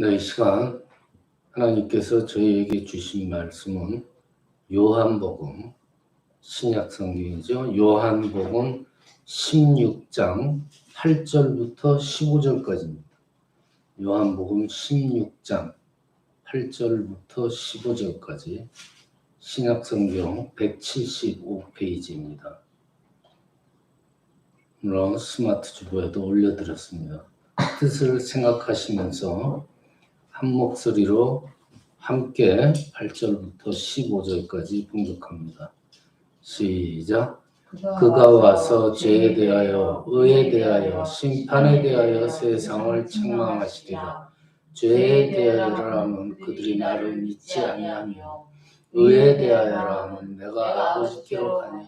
네, 이 시간 하나님께서 저희에게 주신 말씀은 요한복음 신약 성경이죠. 요한복음 16장 8절부터 15절까지입니다. 요한복음 16장 8절부터 15절까지 신약 성경 175페이지입니다. 물론 스마트 주보에도 올려드렸습니다. 뜻을 생각하시면서 한 목소리로 함께 8절부터 15절까지 봉독합니다. 시작. 그가 와서 죄에 대하여 의에 대하여 심판에 대하여 세상을 책망하시리라. 죄에 대하여라면 그들이 나를 믿지 아니하며 의에 대하여라면 내가 아버지께로 가니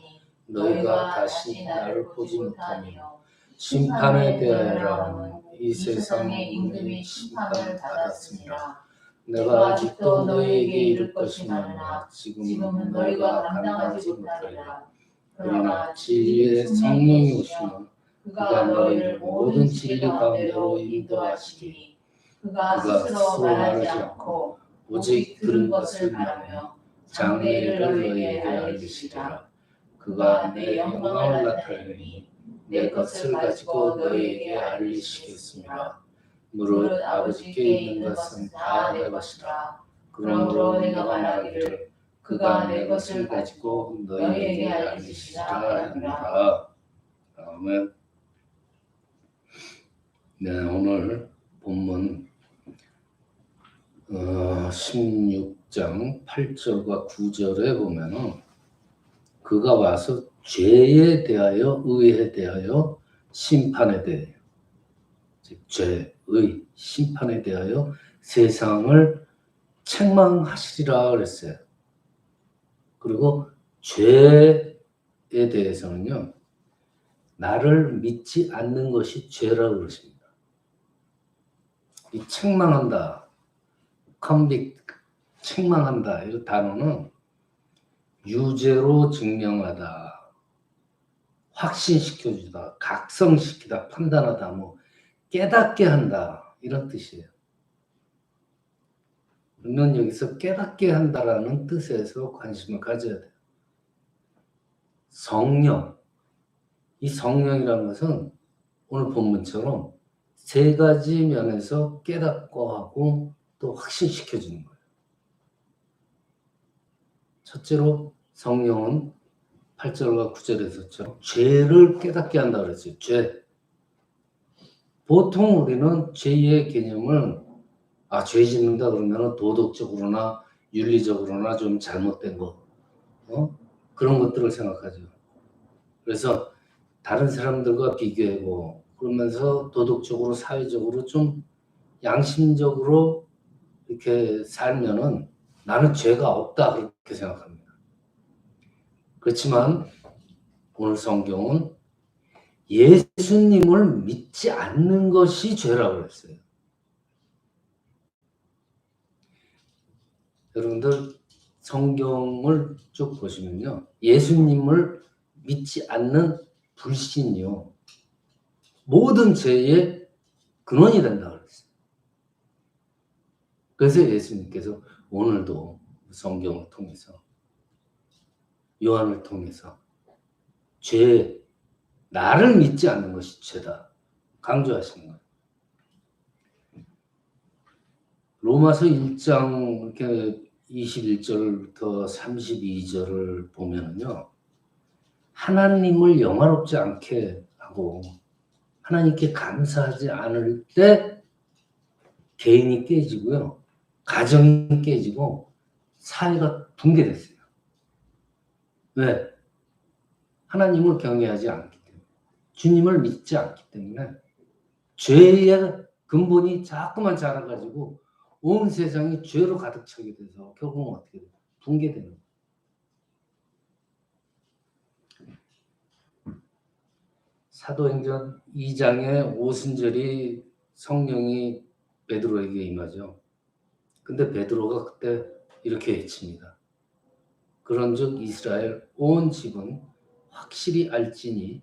너희가 다시 나를 보지 못하며 심판에 대하여라면 이 세상 모든 심판을 받았습니다. 내가 아직도 너희에게 이를 것이마나 지금은 너희가 감당하지 못하리라. 그러나 진리의 성령이 오시면 그가 너희를 모든 진리 가운데로 인도하시리. 그가 스스로 말하지 않고 오직 들은 것을 말하며 장래를 너희에게 알리시리라. 그가 내 영광을 나타내니 내 것을 가지고 너희에게 알리시겠습니다. 무릇 아버지께 있는 것은 다 내 것이라. 그러므로 내가 말하기를 그가 내 것을 가지고 너희에게 알리시리라 합니다. 아멘. 네, 오늘 본문 어, 16장 8절과 9절에 보면은 그가 와서 죄에 대하여 의에 대하여 심판에 대하여 즉 죄의 심판에 대하여 세상을 책망하시리라 그랬어요. 그리고 죄에 대해서는요. 나를 믿지 않는 것이 죄라고 그러십니다. 이 책망한다. 컨빅 책망한다. 이 단어는 유죄로 증명하다, 확신시켜주다, 각성시키다, 판단하다, 뭐 깨닫게 한다 이런 뜻이에요. 그러면 여기서 깨닫게 한다라는 뜻에서 관심을 가져야 돼요. 성령, 이 성령이라는 것은 오늘 본문처럼 세 가지 면에서 깨닫고 하고 또 확신시켜주는 거예요. 첫째로 성령은 8절과 9절에서처럼 죄를 깨닫게 한다 그랬어요. 죄. 보통 우리는 죄의 개념을 아, 죄 짓는다 그러면 도덕적으로나 윤리적으로나 좀 잘못된 거, 어? 그런 것들을 생각하죠. 그래서 다른 사람들과 비교하고 그러면서 도덕적으로 사회적으로 좀 양심적으로 이렇게 살면은 나는 죄가 없다 그렇게 생각합니다. 그렇지만 오늘 성경은 예수님을 믿지 않는 것이 죄라고 했어요. 여러분들 성경을 쭉 보시면요. 예수님을 믿지 않는 불신이요. 모든 죄의 근원이 된다 그랬어요. 그래서 예수님께서 오늘도 성경을 통해서 요한을 통해서 죄 나를 믿지 않는 것이 죄다 강조하시는 거예요. 로마서 1장 이렇게 21절부터 32절을 보면은요. 하나님을 영화롭지 않게 하고 하나님께 감사하지 않을 때 개인이 깨지고요. 가정이 깨지고 사회가 붕괴됐어요. 왜? 하나님을 경외하지 않기 때문에. 주님을 믿지 않기 때문에 죄의 근본이 자꾸만 자라가지고 온 세상이 죄로 가득 차게 돼서 결국은 어떻게 돼요? 붕괴되는. 사도행전 2장의 오순절이 성령이 베드로에게 임하죠. 근데 베드로가 그때 이렇게 외칩니다. 그런즉 이스라엘 온 집은 확실히 알지니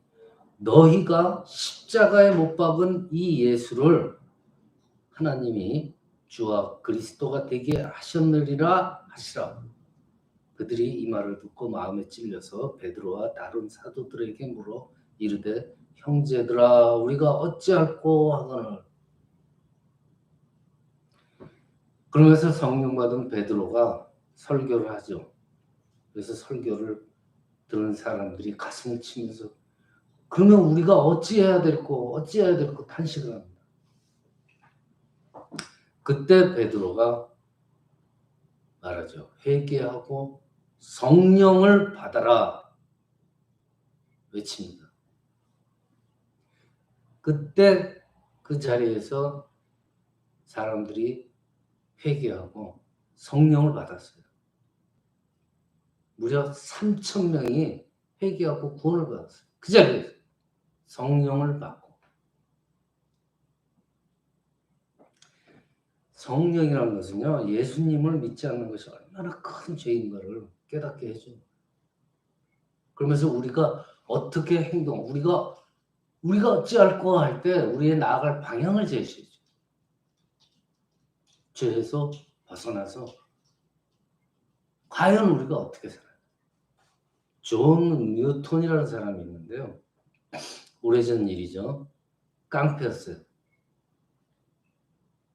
너희가 십자가에 못 박은 이 예수를 하나님이 주와 그리스도가 되게 하셨느리라 하시라. 그들이 이 말을 듣고 마음에 찔려서 베드로와 다른 사도들에게 물어 이르되 형제들아 우리가 어찌할꼬 하거늘 그러면서 성령 받은 베드로가 설교를 하죠. 그래서 설교를 들은 사람들이 가슴을 치면서 그러면 우리가 어찌해야 될고 어찌해야 될고 탄식을 합니다. 그때 베드로가 말하죠. 회개하고 성령을 받아라 외칩니다. 그때 그 자리에서 사람들이 회개하고 성령을 받았어요. 무려 3천 명이 회개하고 구원을 받았어요. 그 자리에서 성령을 받고 성령이라는 것은요 예수님을 믿지 않는 것이 얼마나 큰 죄인가를 깨닫게 해줘. 그러면서 우리가 어떻게 행동, 우리가 우리가 어찌할 거할때 우리의 나아갈 방향을 제시해줘. 죄에서 벗어나서 과연 우리가 어떻게 살아요? 존 뉴턴이라는 사람이 있는데요. 오래전 일이죠. 깡패였어요.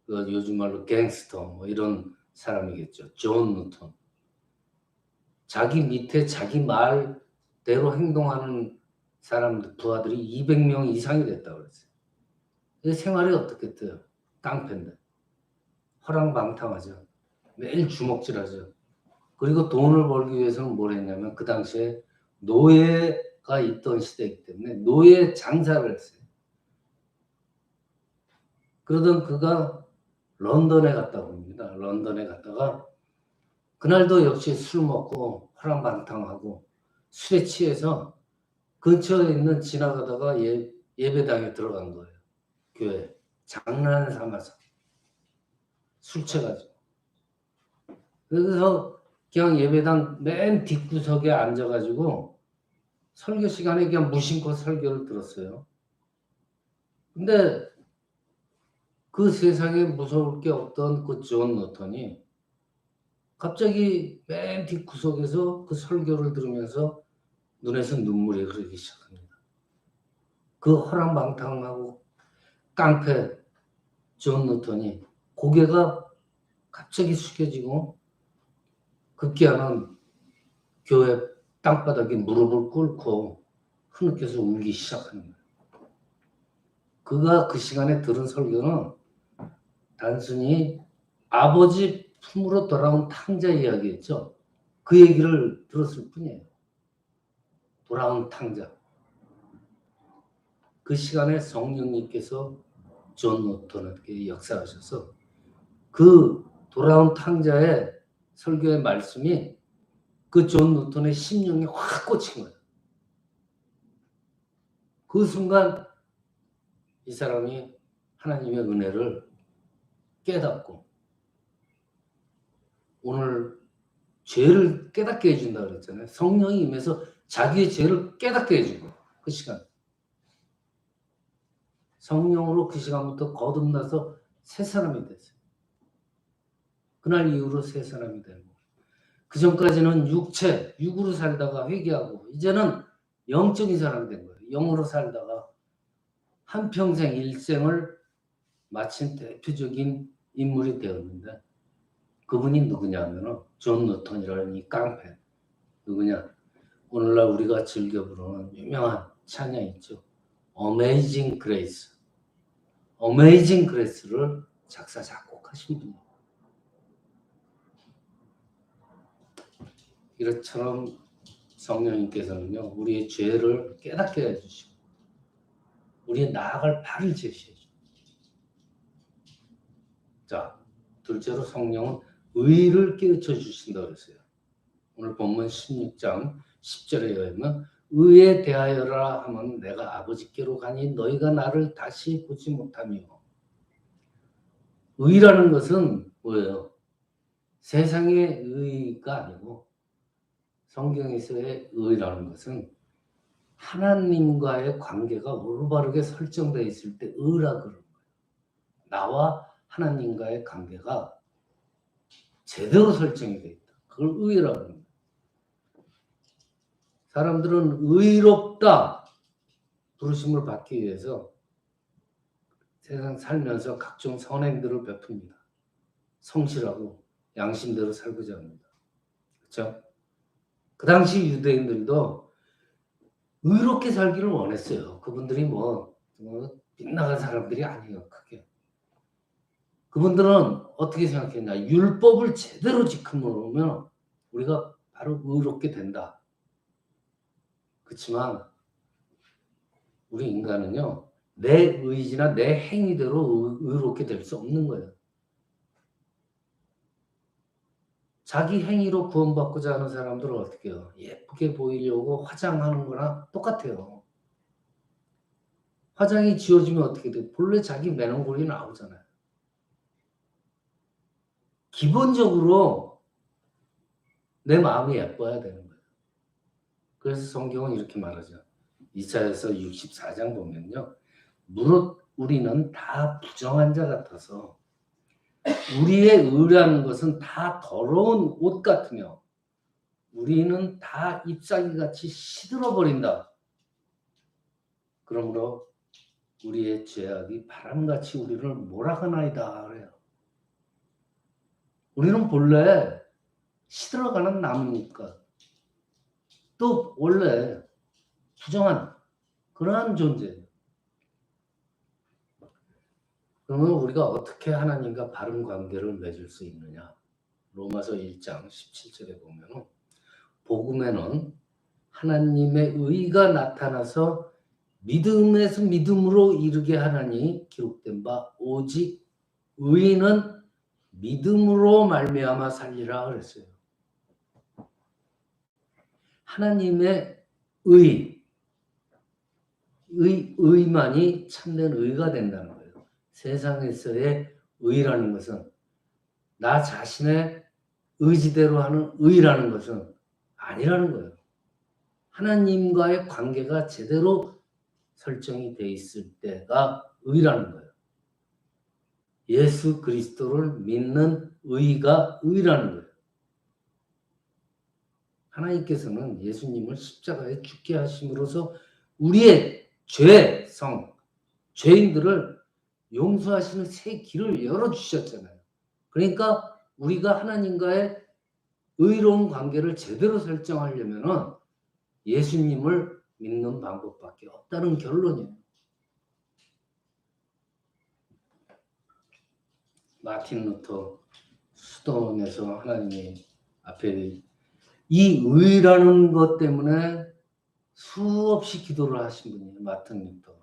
그 요즘 말로 갱스터 뭐 이런 사람이겠죠. 존 뉴턴. 자기 밑에 자기 말대로 행동하는 사람들 부하들이 200명 이상이 됐다고 그랬어요. 이 생활이 어떻겠어요? 깡패인데. 허랑방탕하죠. 매일 주먹질하죠. 그리고 돈을 벌기 위해서는 뭘 했냐면 그 당시에 노예가 있던 시대이기 때문에 노예 장사를 했어요. 그러던 그가 런던에 갔다 옵니다. 런던에 갔다가 그날도 역시 술 먹고 허랑방탕하고 술에 취해서 근처에 있는 지나가다가 예, 예배당에 들어간 거예요. 교회 장난 삼아서 술 취해가지고 그래서 그냥 예배당 맨 뒷구석에 앉아가지고 설교 시간에 그냥 무심코 설교를 들었어요. 근데 그 세상에 무서울 게 없던 그 존 노턴이 갑자기 맨 뒷구석에서 그 설교를 들으면서 눈에서 눈물이 흐르기 시작합니다. 그 허랑방탕하고 깡패 존 노턴이 고개가 갑자기 숙여지고 급기야는 교회 땅바닥에 무릎을 꿇고 흐느껴서 울기 시작합니다. 그가 그 시간에 들은 설교는 단순히 아버지 품으로 돌아온 탕자 이야기였죠. 그 얘기를 들었을 뿐이에요. 돌아온 탕자. 그 시간에 성령님께서 존 노턴에게 역사하셔서 그 돌아온 탕자의 설교의 말씀이 그존 노턴의 심령에 확 꽂힌 거예요. 그 순간 이 사람이 하나님의 은혜를 깨닫고 오늘 죄를 깨닫게 해준다 그랬잖아요. 성령이 임해서 자기의 죄를 깨닫게 해주고 그 시간 성령으로 그 시간부터 거듭나서 새 사람이 됐어요. 그날 이후로 새 사람이 되고 그 전까지는 육체 육으로 살다가 회개하고 이제는 영적인 사람이 된 거예요. 영으로 살다가 한 평생 일생을 마친 대표적인 인물이 되었는데 그분이 누구냐면은 존 노턴이라는 이 깡패. 누구냐? 오늘날 우리가 즐겨 부르는 유명한 찬양 있죠. Amazing Grace. Amazing Grace를 작사 작곡하신 분이에요 이렇처럼 성령님께서는요 우리의 죄를 깨닫게 해주시고 우리의 나아갈 발을 제시해 줍니다. 자 둘째로 성령은 의를 깨우쳐 주신다 그랬어요. 오늘 본문 16장 10절에 의하면 의에 대하여라 하면 내가 아버지께로 가니 너희가 나를 다시 보지 못하며 의라는 것은 뭐예요? 세상의 의가 아니고 성경에서의 의라는 것은 하나님과의 관계가 올바르게 설정되어 있을 때 의라 그러는 거예요. 나와 하나님과의 관계가 제대로 설정이 돼 있다. 그걸 의라고 합니다. 사람들은 의롭다 부르심을 받기 위해서 세상 살면서 각종 선행들을 베풉니다. 성실하고 양심대로 살고자 합니다. 그렇죠? 그 당시 유대인들도 의롭게 살기를 원했어요. 그분들이 뭐, 뭐 빗나간 사람들이 아니에요. 크게. 그분들은 어떻게 생각했냐? 율법을 제대로 지킴으로면 우리가 바로 의롭게 된다. 그렇지만 우리 인간은요 내 의지나 내 행위대로 의- 의롭게 될 수 없는 거예요. 자기 행위로 구원받고자 하는 사람들은 어떻게 해요? 예쁘게 보이려고 화장하는 거나 똑같아요. 화장이 지워지면 어떻게 돼? 본래 자기 매너골이 나오잖아요. 기본적으로 내 마음이 예뻐야 되는 거예요. 그래서 성경은 이렇게 말하죠. 이사야서 64장 보면요. 무릇 우리는 다 부정한 자 같아서 우리의 의라는 것은 다 더러운 옷 같으며 우리는 다 잎사귀 같이 시들어 버린다. 그러므로 우리의 죄악이 바람같이 우리를 몰아가나이다 그래요. 우리는 본래 시들어가는 나무니까 또 원래 부정한 그러한 존재예요. 그러면 우리가 어떻게 하나님과 바른 관계를 맺을 수 있느냐? 로마서 1장 17절에 보면 복음에는 하나님의 의가 나타나서 믿음에서 믿음으로 이르게 하나니 기록된 바 오직 의인은 믿음으로 말미암아 살리라 그랬어요. 하나님의 의, 의 의만이 참된 의가 된다는 거예요. 세상에서의 의라는 것은 나 자신의 의지대로 하는 의라는 것은 아니라는 거예요. 하나님과의 관계가 제대로 설정이 돼 있을 때가 의라는 거예요. 예수 그리스도를 믿는 의가 의라는 거예요. 하나님께서는 예수님을 십자가에 죽게 하심으로써 우리의 죄성, 죄인들을 용서하시는 새 길을 열어주셨잖아요. 그러니까 우리가 하나님과의 의로운 관계를 제대로 설정하려면 예수님을 믿는 방법밖에 없다는 결론이에요. 마틴 루터 수도원에서 하나님이 앞에 이 의라는 것 때문에 수없이 기도를 하신 분이에요. 마틴 루터.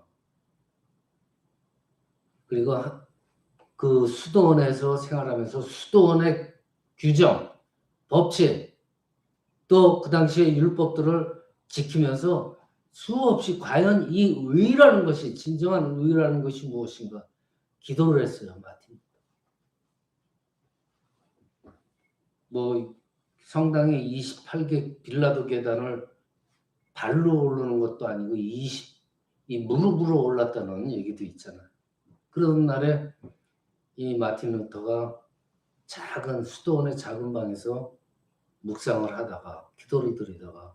그리고 하- 그 수도원에서 생활하면서 수도원의 규정, 법칙, 또 그 당시의 율법들을 지키면서 수없이 과연 이 의라는 것이 진정한 의라는 것이 무엇인가 기도를 했어요. 마틴. 뭐 성당에 28개 빌라도 계단을 발로 오르는 것도 아니고 20, 이 무릎으로 올랐다는 얘기도 있잖아요. 그런 날에 이 마틴 루터가 작은 수도원의 작은 방에서 묵상을 하다가 기도를 드리다가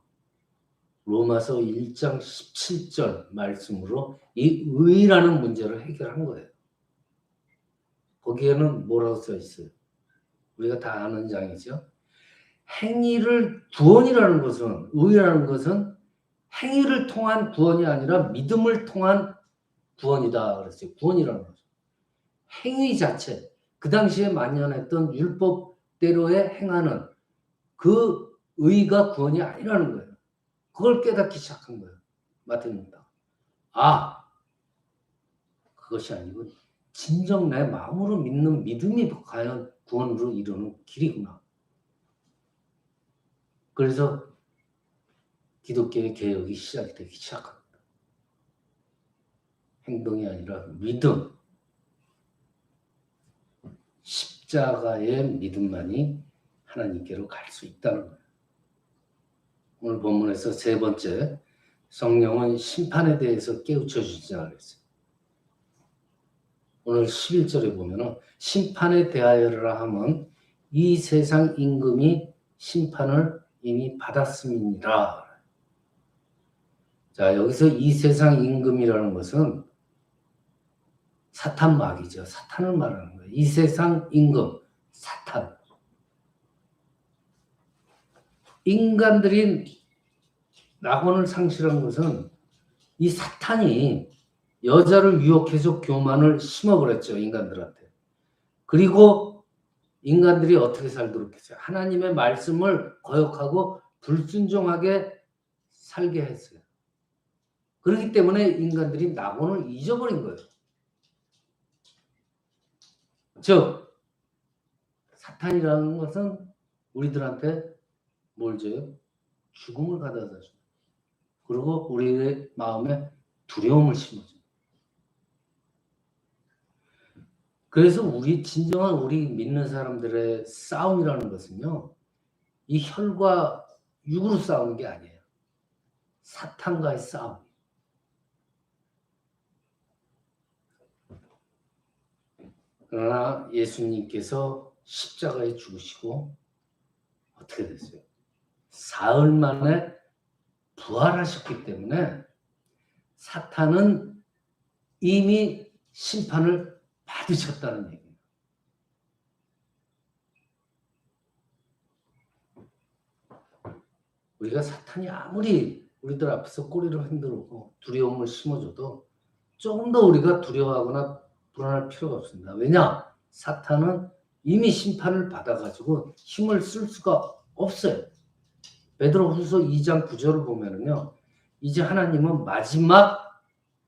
로마서 1장 17절 말씀으로 이 의라는 문제를 해결한 거예요. 거기에는 뭐라고 써 있어요? 우리가 다 아는 장이죠. 행위를 구원이라는 것은 의라는 것은 행위를 통한 구원이 아니라 믿음을 통한 구원이다 그랬어요. 구원이라는 거죠. 행위 자체 그 당시에 만연했던 율법대로의 행하는 그 의가 구원이 아니라는 거예요. 그걸 깨닫기 시작한 거예요. 루터. 아 그것이 아니고 진정 내 마음으로 믿는 믿음이 과연 구원으로 이르는 길이구나. 그래서 기독교의 개혁이 시작되기 시작합니다. 행동이 아니라 믿음. 십자가의 믿음만이 하나님께로 갈 수 있다는 거예요. 오늘 본문에서 세 번째 성령은 심판에 대해서 깨우쳐 그랬어요. 오늘 11절에 보면은 심판에 대하여라 하면 이 세상 임금이 심판을 이미 받았음이니라. 자, 여기서 이 세상 임금이라는 것은 사탄 마귀죠. 사탄을 말하는 거예요. 이 세상 임금, 사탄. 인간들이 낙원을 상실한 것은 이 사탄이 여자를 유혹해서 교만을 심어버렸죠, 인간들한테. 그리고 인간들이 어떻게 살도록 했어요? 하나님의 말씀을 거역하고 불순종하게 살게 했어요. 그렇기 때문에 인간들이 낙원을 잊어버린 거예요. 즉, 사탄이라는 것은 우리들한테 뭘 줘요? 죽음을 가져다 줘요. 그리고 우리의 마음에 두려움을 심어줘요. 그래서 우리 진정한 우리 믿는 사람들의 싸움이라는 것은요, 이 혈과 육으로 싸우는 게 아니에요. 사탄과의 싸움. 그러나 예수님께서 십자가에 죽으시고 어떻게 됐어요? 사흘 만에 부활하셨기 때문에 사탄은 이미 심판을 받으셨다는 얘기예요. 우리가 사탄이 아무리 우리들 앞에서 꼬리를 흔들고 두려움을 심어줘도 조금 더 우리가 두려워하거나 불안할 필요가 없습니다. 왜냐? 사탄은 이미 심판을 받아가지고 힘을 쓸 수가 없어요. 베드로 후서 2장 9절을 보면은요. 이제 하나님은 마지막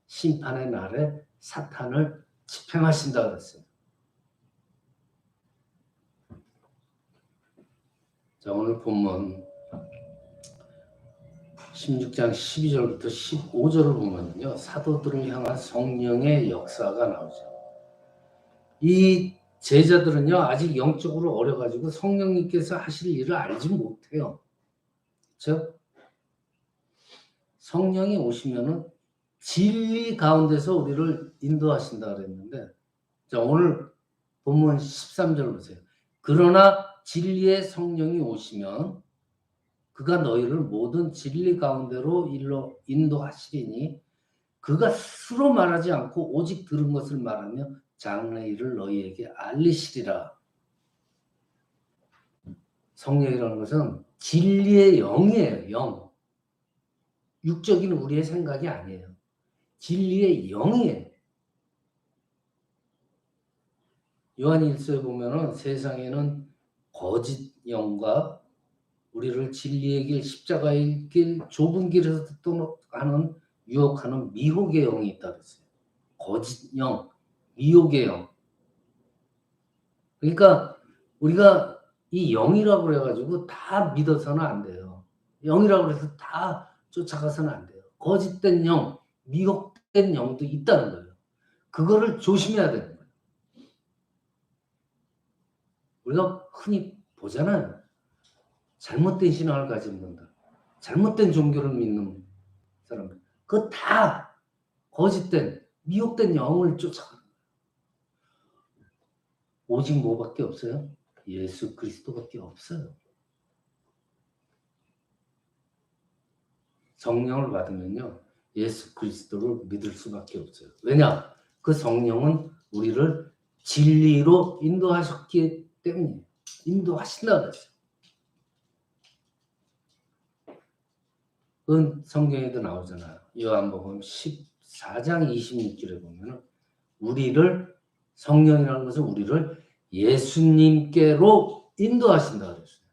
심판의 날에 사탄을 집행하신다 그랬어요. 자, 오늘 본문 16장 12절부터 15절을 보면요. 사도들을 향한 성령의 역사가 나오죠. 이 제자들은요. 아직 영적으로 어려가지고 성령님께서 하실 일을 알지 못해요. 즉 성령이 오시면은 진리 가운데서 우리를 인도하신다 그랬는데 자 오늘 본문 13절 보세요. 그러나 진리의 성령이 오시면 그가 너희를 모든 진리 가운데로 일로 인도하시리니 그가 스스로 말하지 않고 오직 들은 것을 말하며 장래 일을 너희에게 알리시리라. 성령이라는 것은 진리의 영이에요, 영. 육적인 우리의 생각이 아니에요. 진리의 영이에요. 요한 일서에 보면은 세상에는 거짓 영과 우리를 진리의 길, 십자가의 길, 좁은 길에서 떠나가는 유혹하는 미혹의 영이 있다 그랬어요. 거짓 영, 미혹의 영. 그러니까 우리가 이 영이라고 그래가지고 다 믿어서는 안 돼요. 영이라고 그래서 다 쫓아가서는 안 돼요. 거짓된 영, 미혹된 영도 있다는 거예요. 그거를 조심해야 되는 거예요. 우리가 흔히 보잖아요. 잘못된 신앙을 가진 분들, 잘못된 종교를 믿는 사람들, 그거 다 거짓된, 미혹된 영을 거예요. 오직 뭐밖에 없어요? 예수 그리스도밖에 없어요. 성령을 받으면요, 예수 그리스도를 믿을 수밖에 없어요. 왜냐? 그 성령은 우리를 진리로 인도하셨기 때문에 인도하신다 그랬어요. 그건 성경에도 나오잖아요. 요한복음 14장 26절에 보면 우리를 성령이라는 것은 우리를 예수님께로 인도하신다 그랬어요.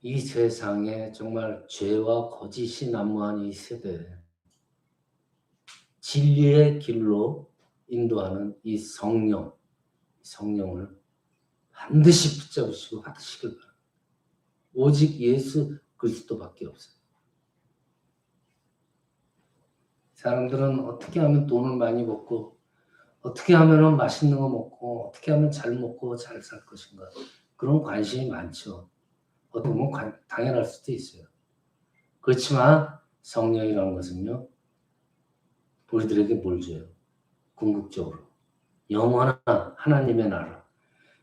이 세상에 정말 죄와 거짓이 난무한 이 세대에 진리의 길로 인도하는 이 성령, 성령을 반드시 붙잡으시고 하시길 바랍니다. 오직 예수 그리스도밖에 없어요. 사람들은 어떻게 하면 돈을 많이 벌고 어떻게 하면 맛있는 거 먹고 어떻게 하면 잘 먹고 잘 살 것인가 그런 관심이 많죠. 어떻게 관- 당연할 수도 있어요. 그렇지만 성령이라는 것은요, 우리들에게 뭘 줘요? 궁극적으로. 영원한 하나님의 나라.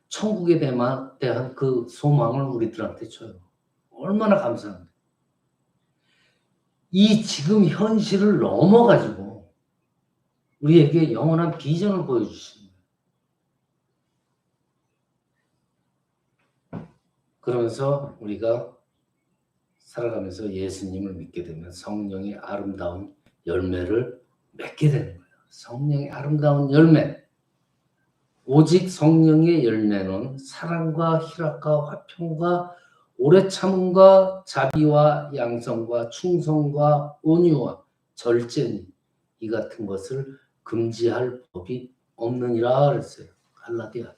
천국에 대한, 그 소망을 우리들한테 줘요. 얼마나 감사한데. 이 지금 현실을 넘어가지고 우리에게 영원한 비전을 거예요. 그러면서 우리가 살아가면서 예수님을 믿게 되면 성령의 아름다운 열매를 맺게 되는 거예요. 성령의 아름다운 열매. 오직 성령의 열매는 사랑과 희락과 화평과 오래 참음과 자비와 양성과 충성과 온유와 절제니 이 같은 것을 금지할 법이 없느니라 그랬어요. 갈라디아.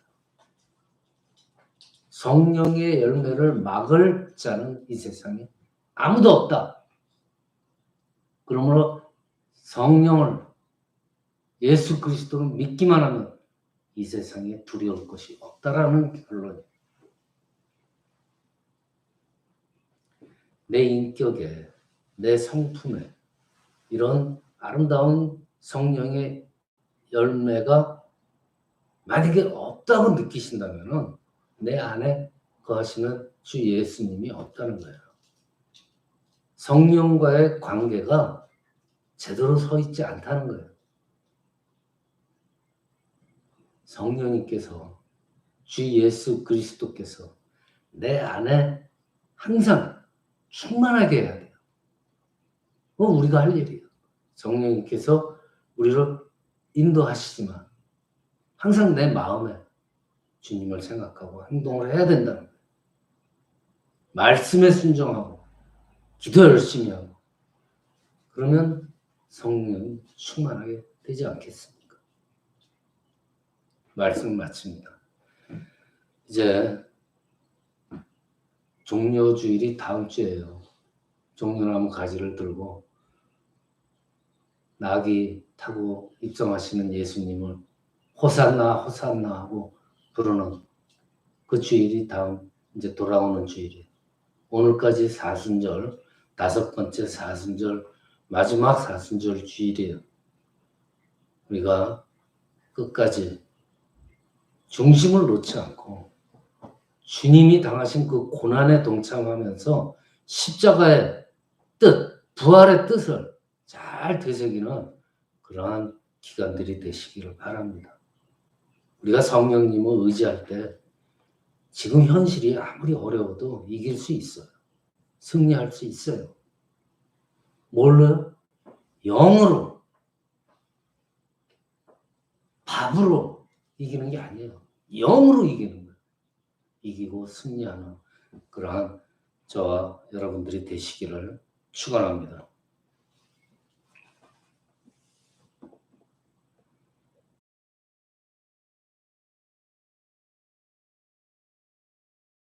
성령의 열매를 막을 자는 이 세상에 아무도 없다. 그러므로 성령을 예수 그리스도를 믿기만 하면 이 세상에 두려울 것이 없다라는 결론이에요. 내 인격에, 내 성품에 이런 아름다운 성령의 열매가 만약에 없다고 느끼신다면은 내 안에 거하시는 주 예수님이 없다는 거예요. 성령과의 관계가 제대로 서 있지 않다는 거예요. 성령님께서 주 예수 그리스도께서 내 안에 항상 충만하게 해야 돼요. 그건 우리가 할 일이에요. 성령님께서 우리를 인도하시지만 항상 내 마음에 주님을 생각하고 행동을 해야 된다는 거예요. 말씀에 순종하고 기도 열심히 하고 그러면 성령이 충만하게 되지 않겠습니까? 말씀 마칩니다. 이제 종려주일이 다음 주예요. 종려나무 가지를 들고 낙이 타고 입성하시는 예수님을 호산나 호산나 하고 부르는 그 주일이 다음 이제 돌아오는 주일이에요. 오늘까지 사순절 다섯 번째 사순절 마지막 사순절 주일이에요. 우리가 끝까지 중심을 놓지 않고 주님이 당하신 그 고난에 동참하면서 십자가의 뜻, 부활의 뜻을 잘 되새기는 그러한 기간들이 되시기를 바랍니다. 우리가 성령님을 의지할 때 지금 현실이 아무리 어려워도 이길 수 있어요. 승리할 수 있어요. 뭘로? 영으로. 밥으로 이기는 게 아니에요. 영으로 이기는 거예요. 이기고 승리하는 그러한 저와 여러분들이 되시기를 축원합니다.